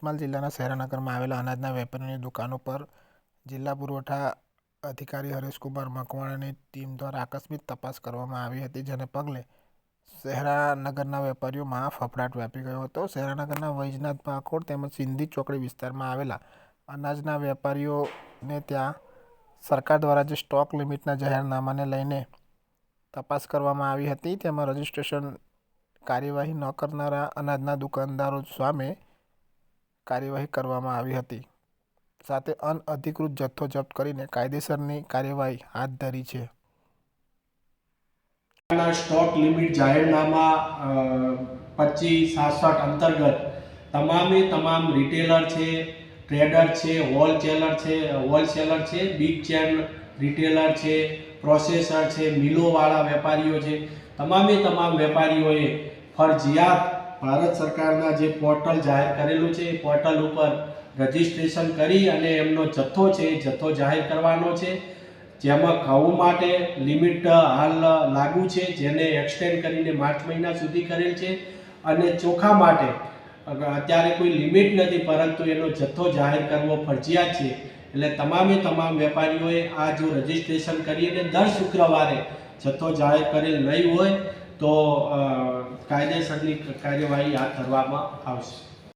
પંચમહાલ જિલ્લાના શહેરાનગરમાં આવેલા અનાજના વેપારીઓની દુકાનો પર જિલ્લા પુરવઠા અધિકારી હરેશકુમાર મકવાણાની ટીમ દ્વારા આકસ્મિક તપાસ કરવામાં આવી હતી, જેને પગલે શહેરાનગરના વેપારીઓમાં ફફડાટ વ્યાપી ગયો હતો. શહેરાનગરના વૈજનાથ પાકોડ તેમજ સિંધી ચોકડી વિસ્તારમાં આવેલા અનાજના વેપારીઓને ત્યાં સરકાર દ્વારા જે સ્ટોક લિમિટના જાહેરનામાને લઈને તપાસ કરવામાં આવી હતી, તેમાં રજીસ્ટ્રેશન કાર્યવાહી ન કરનારા અનાજના દુકાનદારો સામે કાર્યવાહી કરવામાં આવી હતી. સાથે અનઅધિકૃત જથ્થો જપ્ત કરીને કાયદેસરની કાર્યવાહી હાથ ધરી છે. સ્ટોક લિમિટ જાહેરનામા પચીસ સાસઠ અંતર્ગત તમામે તમામ રિટેલર છે, ટ્રેડર છે, હોલસેલર છે હોલસેલર છે, બિગ ચેન રિટેલર છે, પ્રોસેસર છે, મિલોવાળા વેપારીઓ છે. તમામે તમામ વેપારીઓએ ફરજિયાત ભારત સરકારના જે પોર્ટલ જાહેર કરેલું છે, એ પોર્ટલ ઉપર રજિસ્ટ્રેશન કરી અને એમનો જથ્થો છે, એ જથ્થો જાહેર કરવાનો છે. જેમાં ઘઉં માટે લિમિટ હાલ લાગુ છે, જેને એક્સટેન્ડ કરીને માર્ચ મહિના સુધી કરેલ છે. અને ચોખા માટે અત્યારે કોઈ લિમિટ નથી, પરંતુ એનો જથ્થો જાહેર કરવો ફરજિયાત છે. એટલે તમામે તમામ વેપારીઓએ આ જો રજીસ્ટ્રેશન કરીને દર શુક્રવારે જથ્થો જાહેર કરેલ નહીં હોય તો કાયદેસરની કાર્યવાહી હાથ ધરવામાં આવશે.